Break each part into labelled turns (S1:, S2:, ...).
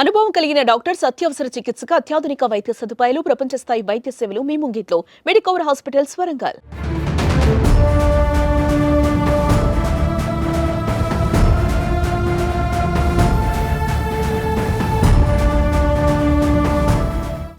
S1: అనుభవం కలిగిన డాక్టర్స్ అత్యవసర చికిత్సకు అత్యాధునిక వైద్య సదుపాయాలు ప్రపంచ స్థాయి వైద్య సేవలు మీ ముంగిట్లో. Medicover hospitals Warangal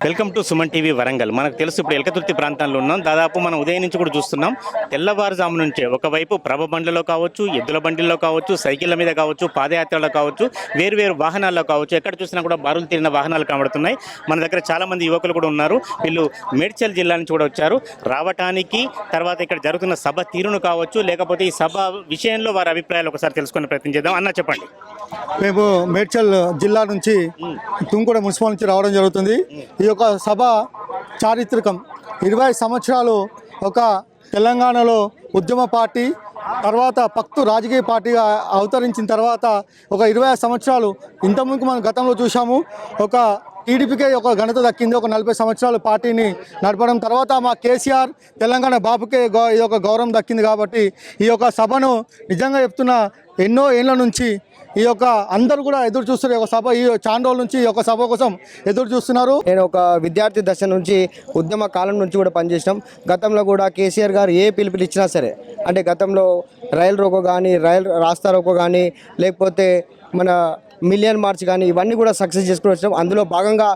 S2: welcome to Suman TV Warangal. మనకు తెలుసు ఇప్పుడు ఎలకతుర్తి ప్రాంతంలో ఉన్నాం. దాదాపు మనం ఉదయం నుంచి కూడా చూస్తున్నాం. తెల్లవారుజాము నుంచే ఒకవైపు ప్రభ బండ్లలో కావచ్చు ఎద్దుల బండిల్లో కావచ్చు సైకిళ్ళ మీద కావచ్చు పాదయాత్రలో కావచ్చు వేరువేరు వాహనాల్లో కావచ్చు ఎక్కడ చూసినా కూడా బారులు తీరిన వాహనాలు కనబడుతున్నాయి. మన దగ్గర చాలామంది యువకులు కూడా ఉన్నారు. వీళ్ళు మేడ్చల్ జిల్లా నుంచి కూడా వచ్చారు. రావటానికి తర్వాత ఇక్కడ జరుగుతున్న సభ తీరును కావచ్చు లేకపోతే ఈ సభ విషయంలో వారి అభిప్రాయాలు ఒకసారి తెలుసుకునే ప్రయత్నం చేద్దాం. అన్న చెప్పండి.
S3: మేము మేడ్చల్ జిల్లా నుంచి తుంగూడ మున్సిపల్ నుంచి రావడం జరుగుతుంది. ఈ యొక్క సభ చారిత్రకం. ఇరవై సంవత్సరాలు ఒక తెలంగాణలో ఉద్యమ పార్టీ తర్వాత పక్తు రాజకీయ పార్టీగా అవతరించిన తర్వాత ఒక ఇరవై సంవత్సరాలు ఇంతకుముందు మనం గతంలో చూసాము ఒక టీడీపీకే ఒక ఘనత దక్కింది. ఒక నలభై సంవత్సరాలు పార్టీని నడపడం తర్వాత మా కేసీఆర్ తెలంగాణ బాబుకే గౌ ఈ యొక్క గౌరవం దక్కింది కాబట్టి ఈ యొక్క సభను నిజంగా చెప్తున్న ఎన్నో ఏళ్ళ నుంచి ఈ యొక్క అందరూ కూడా ఎదురు చూస్తున్నారు ఒక సభ ఈ చాండోల్ నుంచి ఈ యొక్క సభ కోసం ఎదురు చూస్తున్నారు.
S4: నేను ఒక విద్యార్థి దశ నుంచి ఉద్యమ కాలం నుంచి కూడా పనిచేసినాం. గతంలో కూడా కేసీఆర్ గారు ఏ పిలుపులు ఇచ్చినా సరే అంటే గతంలో రైలు రోకో కానీ రైలు రాస్తా రోకో కానీ లేకపోతే మన మిలియన్ మార్చ్ కానీ ఇవన్నీ కూడా సక్సెస్ చేసుకుని వచ్చినాం. అందులో భాగంగా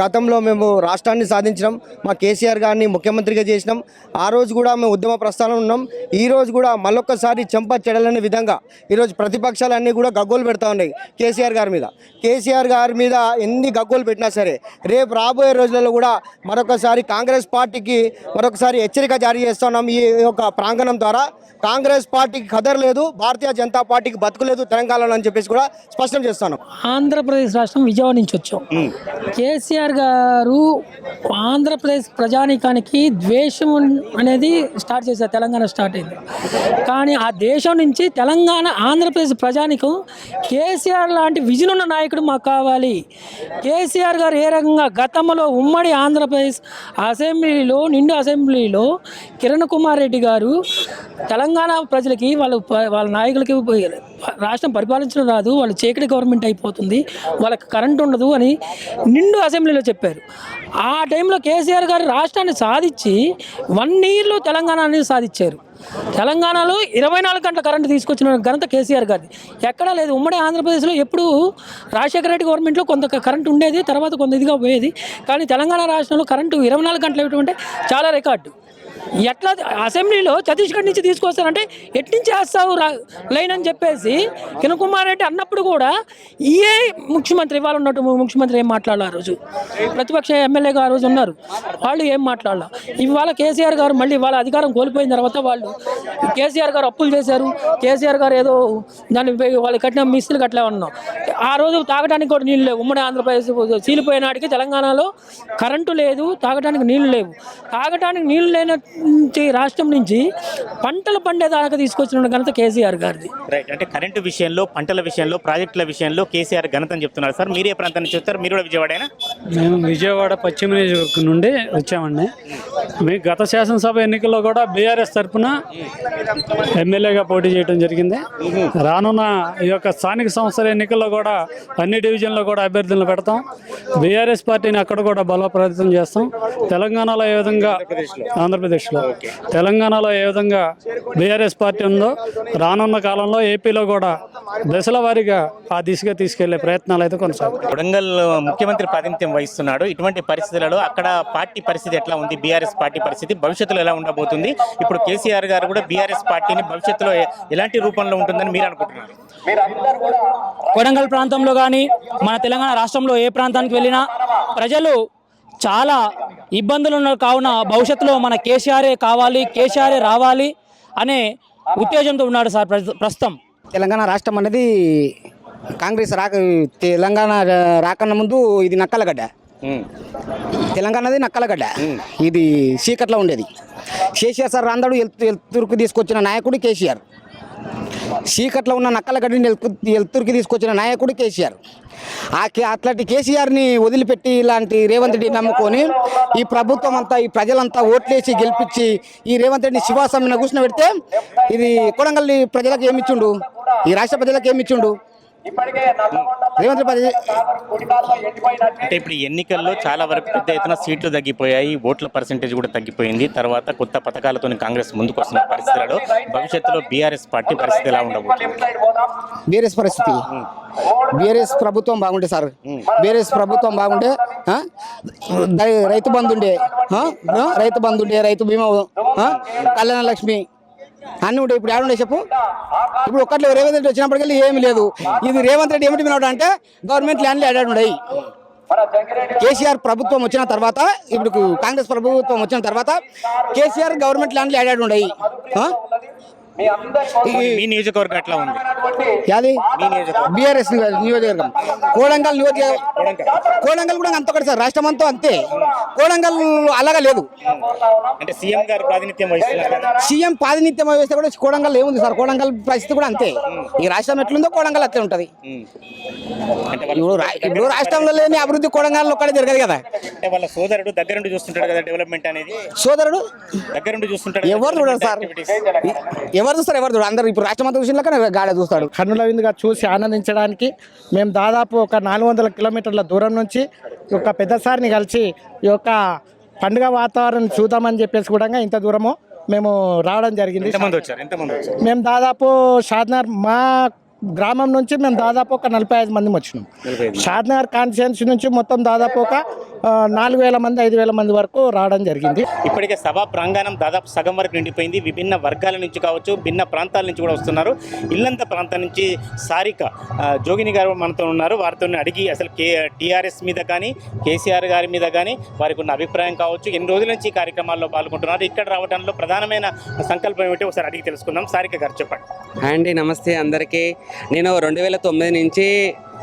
S4: గతంలో మేము రాష్ట్రాన్ని సాధించినాం. మా కేసీఆర్ గారిని ముఖ్యమంత్రిగా చేసినాం. ఆ రోజు కూడా మేము ఉద్యమ ప్రస్థానం ఉన్నాం. ఈ రోజు కూడా మళ్ళొక్కసారి చెంప చెడలనే విధంగా ఈరోజు ప్రతిపక్షాలన్నీ కూడా గగ్గోలు పెడతా ఉన్నాయి కేసీఆర్ గారి మీద. కేసీఆర్ గారి మీద ఎన్ని గగ్గోలు పెట్టినా సరే రేపు రాబోయే రోజులలో కూడా మరొకసారి కాంగ్రెస్ పార్టీకి మరొకసారి హెచ్చరిక జారీ చేస్తున్నాం ఈ యొక్క ప్రాంగణం ద్వారా. కాంగ్రెస్ పార్టీకి ఖదర్ లేదు భారతీయ జనతా పార్టీకి బతుకులేదు తెలంగాణలో అని చెప్పేసి కూడా స్పష్టం చేస్తాం చేస్తున్నాం
S5: ఆంధ్రప్రదేశ్ రాష్ట్రం విజయవాడ నుంచి వచ్చాం. కేసీఆర్ గారు ఆంధ్రప్రదేశ్ ప్రజానీకానికి ద్వేషం అనేది స్టార్ట్ చేశారు. తెలంగాణ స్టార్ట్ అయింది. కానీ ఆ దేశం నుంచి తెలంగాణ ఆంధ్రప్రదేశ్ ప్రజానికం కేసీఆర్ లాంటి విజన్ ఉన్న నాయకుడు మాకు కావాలి. కేసీఆర్ గారు ఏ రకంగా గతంలో ఉమ్మడి ఆంధ్రప్రదేశ్ అసెంబ్లీలో నిండు అసెంబ్లీలో కిరణ్ కుమార్ రెడ్డి గారు తెలంగాణ ప్రజలకి వాళ్ళు వాళ్ళ నాయకులకి రాష్ట్రం పరిపాలించడం రాదు వాళ్ళు చీకటి గవర్నమెంట్ అయిపోతుంది వాళ్ళకి కరెంట్ ఉండదు అని నిండు అసెంబ్లీలో చెప్పారు. ఆ టైంలో కేసీఆర్ గారు రాష్ట్రాన్ని సాధించి వన్ ఇయర్లో తెలంగాణ అనేది సాధించారు. తెలంగాణలో ఇరవై నాలుగు గంటల కరెంటు తీసుకొచ్చిన ఘనత కేసీఆర్ గారిది. ఎక్కడా లేదు. ఉమ్మడి ఆంధ్రప్రదేశ్లో ఎప్పుడు రాజశేఖర రెడ్డి గవర్నమెంట్లో కొంత కరెంటు ఉండేది తర్వాత కొంత ఇదిగా పోయేది. కానీ తెలంగాణ రాష్ట్రంలో కరెంటు ఇరవై నాలుగు గంటలు ఇవ్వడం అంటే చాలా రికార్డు. ఎట్లా అసెంబ్లీలో ఛత్తీస్గఢ్ నుంచి తీసుకొస్తారంటే ఎట్నుంచి వేస్తావు రా- లైన్ అని చెప్పేసి కిరణ్ రెడ్డి అన్నప్పుడు కూడా ఏ ముఖ్యమంత్రి ఇవాళ ఉన్నట్టు ముఖ్యమంత్రి ఏం మాట్లాడాలి ఆ రోజు? ప్రతిపక్ష ఎమ్మెల్యేగా ఆ రోజు ఉన్నారు. వాళ్ళు ఏం మాట్లాడాల? ఇవాళ కేసీఆర్ గారు మళ్ళీ వాళ్ళ అధికారం కోల్పోయిన తర్వాత వాళ్ళు కేసీఆర్ గారు అప్పులు చేశారు. కేసీఆర్ గారు ఏదో దాన్ని వాళ్ళు కట్టిన మిస్తులు కట్టలే ఉన్నాం. ఆ రోజు తాగడానికి కూడా నీళ్ళు లేవు. ఉమ్మడి ఆంధ్రప్రదేశ్ చీలిపోయినాటికి తెలంగాణలో కరెంటు లేదు తాగడానికి నీళ్ళు లేవు. తాగడానికి నీళ్ళు లేని రాష్ట్రం నుంచి పంటలు పండేదాకా తీసుకొచ్చిన ఘనత కేసీఆర్ గారిది.
S2: రైట్ అంటే కరెంటు విషయంలో పంటల విషయంలో ప్రాజెక్టుల విషయంలో కేసీఆర్ ఘనతని చెప్తున్నారు సార్. మీరే ప్రాంతం నుంచి వస్తారు మీరు కూడా విజయవాడేనా?
S6: మేము విజయవాడ పశ్చిమ నియోజకవర్గం నుండి వచ్చామండి. మీ గత శాసనసభ ఎన్నికల్లో కూడా బీఆర్ఎస్ తరఫున ఎమ్మెల్యేగా పోటీ చేయడం జరిగింది. రానున్న ఈ యొక్క స్థానిక సంస్థల ఎన్నికల్లో కూడా అన్ని డివిజన్లో కూడా అభ్యర్థులను పెడతాం. బీఆర్ఎస్ పార్టీని అక్కడ కూడా బలోపేతం చేస్తాం. తెలంగాణలో ఏ విధంగా ఆంధ్రప్రదేశ్లో తెలంగాణలో ఏ విధంగా బీఆర్ఎస్ పార్టీ ఉందో రానున్న కాలంలో ఏపీలో కూడా దశల వారీగా ఆ దిశగా తీసుకెళ్ళే ప్రయత్నాలు అయితే కొనసాగుతాయి.
S2: కొడంగల్ ముఖ్యమంత్రి ప్రాతినిధ్యం వహిస్తున్నాడు. ఇటువంటి పరిస్థితులలో అక్కడ పార్టీ పరిస్థితి ఎట్లా ఉంది? బీఆర్ఎస్ పార్టీ పరిస్థితి భవిష్యత్తులో ఎలా ఉండబోతుంది? ఇప్పుడు కేసీఆర్ గారు కూడా బీఆర్ఎస్ పార్టీని భవిష్యత్తులో ఎలాంటి రూపంలో ఉంటుందని మీరు అనుకుంటున్నారు?
S7: కొడంగల్ ప్రాంతంలో కానీ మన తెలంగాణ రాష్ట్రంలో ఏ ప్రాంతానికి వెళ్ళినా ప్రజలు చాలా ఇబ్బందులు ఉన్నారు. కావున భవిష్యత్తులో మన కేసీఆరే కావాలి కేసీఆరే రావాలి అనే ఉత్తేజంతో ఉన్నాడు సార్ ప్రస్తు- ప్రస్తుతం.
S4: తెలంగాణ రాష్ట్రం అనేది కాంగ్రెస్ రాక తెలంగాణ రాకన్న ముందు ఇది నక్కలగడ్డ. తెలంగాణది నక్కలగడ్డ. ఇది చీకట్లో ఉండేది. కేసీఆర్ సార్ రాందడు ఎల్తురుకు తీసుకొచ్చిన నాయకుడు కేసీఆర్. చీకట్లో ఉన్న నక్కల గడిని ఎల్తురుకి తీసుకొచ్చిన నాయకుడు కేసీఆర్. ఆ కే అట్లాంటి కేసీఆర్ని వదిలిపెట్టి ఇలాంటి రేవంత్ రెడ్డి నమ్ముకొని ఈ ప్రభుత్వం అంతా ఈ ప్రజలంతా ఓట్లేసి గెలిపించి ఈ రేవంత్ రెడ్డిని శివాసమిన కూర్చుని పెడితే ఇది కొడంగల్లి ప్రజలకు ఏమిచ్చుండు? ఈ రాష్ట్ర ప్రజలకు ఏమిచ్చుండు?
S2: అంటే ఇప్పుడు ఈ ఎన్నికల్లో చాలా వరకు పెద్ద ఎత్తున సీట్లు తగ్గిపోయాయి ఓట్ల పర్సెంటేజ్ కూడా తగ్గిపోయింది తర్వాత కొత్త పథకాలతో కాంగ్రెస్ ముందుకు వస్తున్న పరిస్థితులలో భవిష్యత్తులో బీఆర్ఎస్ పార్టీ పరిస్థితి ఎలా ఉండబోతుంది
S8: బీఆర్ఎస్ పరిస్థితి బీఆర్ఎస్ ప్రభుత్వం బాగుంటే సార్ బీఆర్ఎస్ ప్రభుత్వం బాగుంటే రైతు బంధు ఉండే ఆ? ఆ? రైతు బంధు ఉండే రైతు బీమా? కళ్యాణ లక్ష్మి అన్నీ ఉంటాయి. ఇప్పుడు ఏడుండే చెప్పు. ఇప్పుడు ఒక్కట్లో రేవంత్ రెడ్డి వచ్చినప్పటికెళ్ళి ఏమీ లేదు. ఇది రేవంత్ రెడ్డి ఏమిటి వినవడం అంటే గవర్నమెంట్ ల్యాండ్లు యాడ్ ఉన్నాయి కేసీఆర్ ప్రభుత్వం వచ్చిన తర్వాత ఇప్పుడు కాంగ్రెస్ ప్రభుత్వం వచ్చిన తర్వాత కేసీఆర్ గవర్నమెంట్ ల్యాండ్లు యాడ్ ఉన్నాయి
S2: మీ నియోజకవర్గం ఎట్లా ఉంది?
S8: యాది?
S2: మీ నియోజకవర్గం.
S8: బీఆర్ఎస్ నియోజకవర్గం. కోడంగల్ నియోజకవర్గం కోడంగల్ కూడా అంత ఒకటి సార్ రాష్ట్రం అంతా. అంతే కోడంగల్ అలాగా లేదు.
S2: అంటే సీఎం గారు ప్రాతినిధ్యం వహిస్తున్నారు
S8: సీఎం ప్రాతినిధ్యం వేస్తే కూడా కోడంగల్ ఏముంది సార్? కోడంగల్ పరిస్థితి కూడా అంతే. ఈ రాష్ట్రం ఎట్లుందో కోడంగల్ అట్లే ఉంటది. ఇప్పుడు రాష్ట్రంలో లేని అభివృద్ధి కోడంగల్ ఒక్కడే జరగదు కదా.
S2: అంటే వాళ్ళ సోదరుడు దగ్గరుండి చూస్తుంటాడు కదా డెవలప్మెంట్ అనేది?
S8: సోదరుడు?
S2: దగ్గరుండి చూస్తుంటాడు
S8: ఎవరు చూడరు సార్. ఎవరు చూస్తారు? ఎవరు చూడరు? అందరు ఇప్పుడు రాష్ట్రం అంతా చూసిన గాడే చూస్తాడు.
S9: కన్నుల విందుగా చూసి ఆనందించడానికి మేము దాదాపు ఒక నాలుగు వందల కిలోమీటర్ల దూరం నుంచి యొక్క పెద్దసారిని కలిసి ఈ యొక్క పండుగ వాతావరణం చూద్దామని చెప్పేసి కూడా ఇంత దూరము మేము రావడం జరిగింది.
S2: ఎంతమంది వచ్చారు? ఎంతమంది వచ్చారు?
S9: మేము దాదాపు షాద్నగర్ మా గ్రామం నుంచి మేము దాదాపు ఒక నలభై ఐదు మంది వచ్చినాం. షాద్నగర్ కాన్స్టిట్యున్సీ నుంచి మొత్తం దాదాపు ఒక నాలుగు వేల మంది ఐదు వేల మంది వరకు రావడం జరిగింది.
S2: ఇప్పటికే సభా ప్రాంగణం దాదాపు సగం వరకు నిండిపోయింది. విభిన్న వర్గాల నుంచి కావచ్చు భిన్న ప్రాంతాల నుంచి కూడా వస్తున్నారు. ఇల్లంత ప్రాంతం నుంచి సారిక జోగిని గారు మనతో ఉన్నారు. వారితో అడిగి అసలు కే టీఆర్ఎస్ మీద కానీ కేసీఆర్ గారి మీద కానీ వారికి ఉన్న అభిప్రాయం కావచ్చు. ఎన్ని రోజుల నుంచి ఈ కార్యక్రమాల్లో పాల్గొంటున్నారు? ఇక్కడ రావడంలో ప్రధానమైన సంకల్పం ఏమిటో? ఒకసారి అడిగి తెలుసుకుందాం. సారిక గారు చెప్పండి.
S10: హాయ్ అండి నమస్తే అందరికీ. నేను రెండు వేల తొమ్మిది నుంచి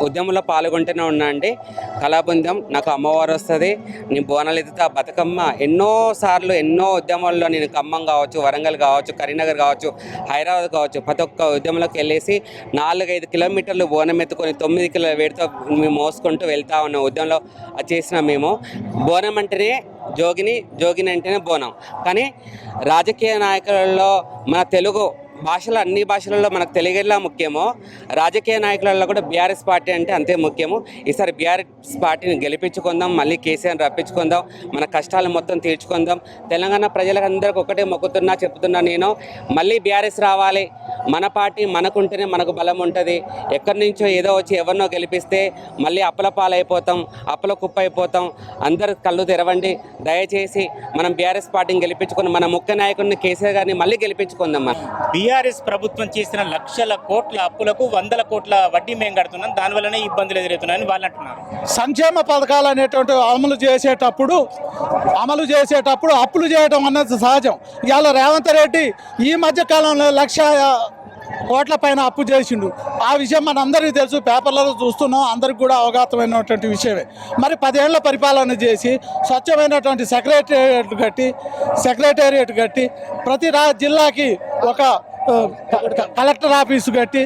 S10: ఉద్యమంలో పాల్గొంటూనే ఉన్నా అండి. కళాబృందం నాకు అమ్మవారు వస్తుంది. నేను బోనాలు ఎత్తుతా బతుకమ్మ. ఎన్నోసార్లు ఎన్నో ఉద్యమాల్లో నేను ఖమ్మం కావచ్చు వరంగల్ కావచ్చు కరీంనగర్ కావచ్చు హైదరాబాద్ కావచ్చు ప్రతి ఒక్క ఉద్యమంలోకి వెళ్ళేసి నాలుగైదు కిలోమీటర్లు బోనం ఎత్తుకొని తొమ్మిది కిలో వేడితో మేము మోసుకుంటూ వెళ్తా ఉన్నాం ఉద్యమంలో అది మేము. బోనం అంటేనే జోగిని జోగిని అంటేనే బోనం. కానీ రాజకీయ నాయకులలో మన తెలుగు భాషలు అన్ని భాషలలో మనకు తెలుగులా ముఖ్యమో రాజకీయ నాయకులలో కూడా బీఆర్ఎస్ పార్టీ అంటే అంతే ముఖ్యము. ఈసారి బీఆర్ఎస్ పార్టీని గెలిపించుకుందాం మళ్ళీ కేసీఆర్ రప్పించుకుందాం మన కష్టాలు మొత్తం తీర్చుకుందాం. తెలంగాణ ప్రజలందరికీ ఒకటే మొక్కుతున్నా చెప్తున్నా నేను మళ్ళీ బీఆర్ఎస్ రావాలి. మన పార్టీ మనకుంటేనే మనకు బలం ఉంటుంది. ఎక్కడి నుంచో ఏదో వచ్చి ఎవరినో గెలిపిస్తే మళ్ళీ అప్పల పాలైపోతాం అప్పల కుప్ప అయిపోతాం అందరు కళ్ళు తెరవండి. దయచేసి మనం బీఆర్ఎస్ పార్టీని గెలిపించుకుని మన ముఖ్య నాయకుడిని కేసీఆర్ గారిని మళ్ళీ గెలిపించుకుందాం మనం.
S2: బీఆర్ఎస్ ప్రభుత్వం చేసిన లక్షల కోట్ల అప్పులకు వందల కోట్ల వడ్డీ మేము కడుతున్నాం. దానివల్లనే ఇబ్బందులు ఎదురవుతున్నాయని వాళ్ళు అంటున్నారు.
S11: సంక్షేమ పథకాలు అనేటువంటి అమలు చేసేటప్పుడు అమలు చేసేటప్పుడు అప్పులు చేయడం అన్నది సహజం. ఇవాళ రేవంత్ రెడ్డి ఈ మధ్య కాలంలో లక్ష కోట్ల పైన అప్పు చేసిండు. ఆ విషయం మనందరికీ తెలుసు పేపర్లలో చూస్తున్నాం అందరికి కూడా అవగాహమైనటువంటి విషయమే. మరి పదేళ్ళ పరిపాలన చేసి స్వచ్ఛమైనటువంటి సెక్రటేరియట్ కట్టి సెక్రటేరియట్ కట్టి ప్రతి రా జిల్లాకి ఒక కలెక్టర్ ఆఫీసు కట్టి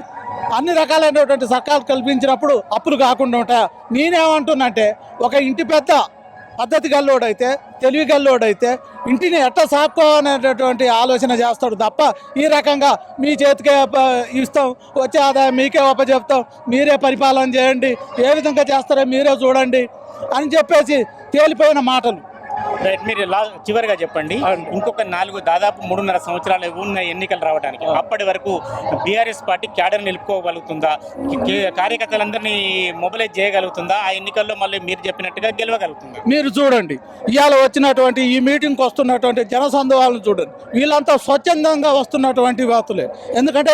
S11: అన్ని రకాలైనటువంటి సర్కారు కల్పించినప్పుడు అప్పులు కాకుండా ఉంటాయా? నేనేమంటున్నంటే ఒక ఇంటి పెద్ద పద్ధతి గల్లోడైతే తెలివి గల్లోడైతే ఇంటిని ఎట్లా సాక్కోవాలనేటటువంటి ఆలోచన చేస్తాడు తప్ప ఈ రకంగా మీ చేతికే ఇస్తాం వచ్చే ఆదాయం మీకే ఒప్పచెప్తాం మీరే పరిపాలన చేయండి ఏ విధంగా చేస్తారో మీరే చూడండి అని చెప్పేసి తేలిపోయిన మాటలు.
S2: రైట్ మీరు చివరిగా చెప్పండి. ఇంకొక నాలుగు దాదాపు మూడున్నర సంవత్సరాలు ఉన్న ఎన్నికలు రావడానికి అప్పటి వరకు బీఆర్ఎస్ పార్టీ క్యాడర్ నిలుపుకోగలుగుతుందా? కార్యకర్తలందరినీ మొబిలైజ్ చేయగలుగుతుందా? ఆ ఎన్నికల్లో మళ్ళీ మీరు చెప్పినట్టుగా గెలవగలుగుతుందా?
S11: మీరు చూడండి. ఇవాళ వచ్చినటువంటి ఈ మీటింగ్కి వస్తున్నటువంటి జనసందోహాలను చూడండి. వీళ్ళంతా స్వచ్ఛందంగా వస్తున్నటువంటి వ్యక్తులే ఎందుకంటే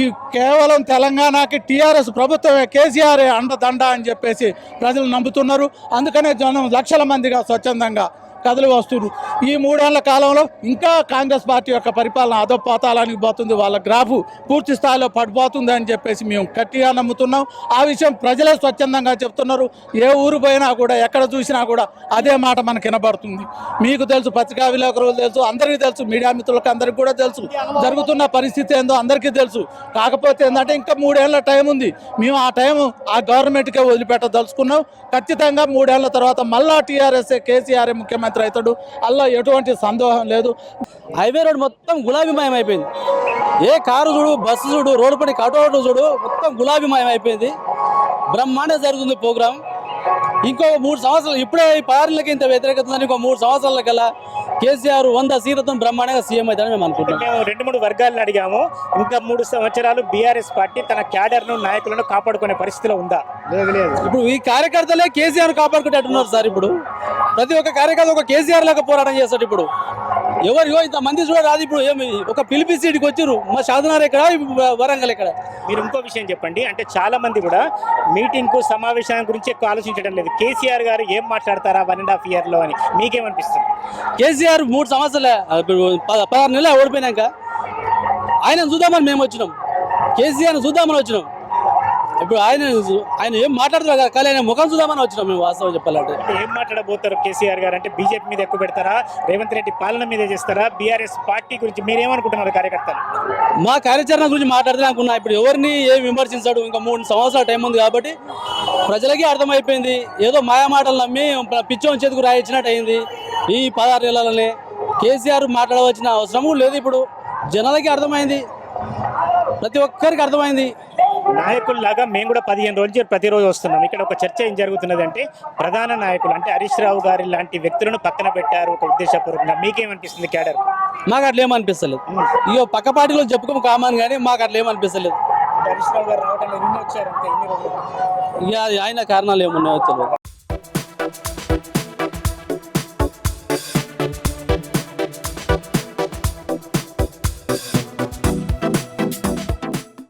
S11: ఈ కేవలం తెలంగాణకి టీఆర్ఎస్ ప్రభుత్వమే కేసీఆర్ అండదండ అని చెప్పేసి ప్రజలు నమ్ముతున్నారు. అందుకనే జనం లక్షల మందిగా స్వచ్ఛందంగా కథలు వస్తున్నారు. ఈ మూడేళ్ళ కాలంలో ఇంకా కాంగ్రెస్ పార్టీ యొక్క పరిపాలన అధోపాతాలానికి పోతుంది వాళ్ళ గ్రాఫ్ పూర్తి స్థాయిలో పడిపోతుంది అని చెప్పేసి మేము గట్టిగా నమ్ముతున్నాం. ఆ విషయం ప్రజలే స్వచ్ఛందంగా చెప్తున్నారు. ఏ ఊరు పోయినా కూడా ఎక్కడ చూసినా కూడా అదే మాట మనకు వినబడుతుంది. మీకు తెలుసు పత్రికా విలేకరులు తెలుసు అందరికీ తెలుసు మీడియా మిత్రులకు అందరికీ కూడా తెలుసు. జరుగుతున్న పరిస్థితి ఏందో అందరికీ తెలుసు. కాకపోతే ఏంటంటే ఇంకా మూడేళ్ళ టైం ఉంది. మేము ఆ టైం ఆ గవర్నమెంట్కే వదిలిపెట్టదలుచుకున్నాం. ఖచ్చితంగా మూడేళ్ళ తర్వాత మళ్ళా టీఆర్ఎస్ కేసీఆర్ ముఖ్యమంత్రి అవుతాడు అలా ఎటువంటి సందేహం లేదు.
S7: హైవే రోడ్ మొత్తం గులాబీమయం అయిపోయింది.
S12: ఏ కారు చూడు బస్సు చూడు రోడ్డు పడి కటౌట్ చూడు మొత్తం గులాబీమయం అయిపోయింది. బ్రహ్మాండం జరుగుతుంది ప్రోగ్రాం. ఇంకో మూడు సంవత్సరాలు ఇప్పుడే ఈ పార్లకి ఇంత వ్యతిరేకత ఉందని ఇంకో మూడు సంవత్సరాల కల్లా కేసీఆర్ వంద సీట్లతో బ్రహ్మాండంగా సీఎం అవుతారని మేము అనుకుంటున్నాం.
S2: మేము రెండు మూడు వర్గాలను అడిగాము. ఇంకా మూడు సంవత్సరాలు బీఆర్ఎస్ పార్టీ తన క్యాడర్ను నాయకులను కాపాడుకునే పరిస్థితిలో ఉందా?
S12: ఇప్పుడు ఈ కార్యకర్తలే కేసీఆర్ కాపాడుకునేట్టున్నారు సార్ ఇప్పుడు. ప్రతి ఒక్క కార్యకర్త ఒక కేసీఆర్ లాగా పోరాటం చేస్తాడు ఇప్పుడు. ఎవరిగో ఇంత మంది చూడరాదు ఇప్పుడు ఏమి ఒక పిలిపి సీటుకి వచ్చారు మా షాదనార్ ఎక్కడ వరంగల్ ఎక్కడ?
S2: మీరు ఇంకో విషయం చెప్పండి. అంటే చాలా మంది కూడా మీటింగ్కు సమావేశం గురించి ఎక్కువ ఆలోచించడం లేదు. కేసీఆర్ గారు ఏం మాట్లాడతారా వన్ అండ్ హాఫ్ ఇయర్లో అని మీకేమనిపిస్తుంది?
S12: కేసీఆర్ మూడు సంవత్సరాలే పదహారు నెలలు ఓడిపోయినాక ఆయన చూద్దామని మేము వచ్చినాం. కేసీఆర్ చూద్దామని వచ్చినాం. ఇప్పుడు ఆయన ఆయన ఏం మాట్లాడుతున్నారు కదా కానీ ఆయన ముఖం చూద్దామని వచ్చినాం మేము వాస్తవం చెప్పాలంటే.
S2: అంటే ఏం మాట్లాడబోతారు కేసీఆర్ గారు? అంటే బీజేపీ మీద ఎక్కువ పెడతారా? రేవంత్ రెడ్డి పాలన మీద చేస్తారా? బీఆర్ఎస్ పార్టీ గురించి మీరేమనుకుంటున్నారు కార్యకర్తలు?
S12: మా కార్యాచరణ గురించి మాట్లాడితే అనుకున్నా ఇప్పుడు ఎవరిని ఏం విమర్శించాడు? ఇంకా మూడు సంవత్సరాల టైం ఉంది కాబట్టి ప్రజలకి అర్థమైపోయింది. ఏదో మాయా మాటలు నమ్మి పిచ్చోని చేతికి రాయించినట్టు అయింది ఈ పదహారు నెలలనే. కేసీఆర్ మాట్లాడవలసిన అవసరం కూడా లేదు ఇప్పుడు. జనాలకి అర్థమైంది. ప్రతి ఒక్కరికి అర్థమైంది.
S2: నాయకుల్లాగా మేము కూడా పదిహేను రోజులు ప్రతిరోజు వస్తున్నాం. ఇక్కడ ఒక చర్చ ఏం జరుగుతున్నది అంటే ప్రధాన నాయకులు అంటే హరీష్ రావు గారి లాంటి వ్యక్తులను పక్కన పెట్టారు ఒక ఉద్దేశపూర్వకంగా. మీకేమనిపిస్తుంది క్యాడర్?
S12: మాకు అట్లా ఏమనిపిస్తలేదు ఇక పక్క పార్టీలో చెప్పుకోము కామన్ కానీ మాకు అట్లా ఏమనిపిస్తలేదు
S2: హరీష్ రావు గారు రావటం
S12: ఇక ఆయన కారణాలు ఏమున్నాయో తెలియదు.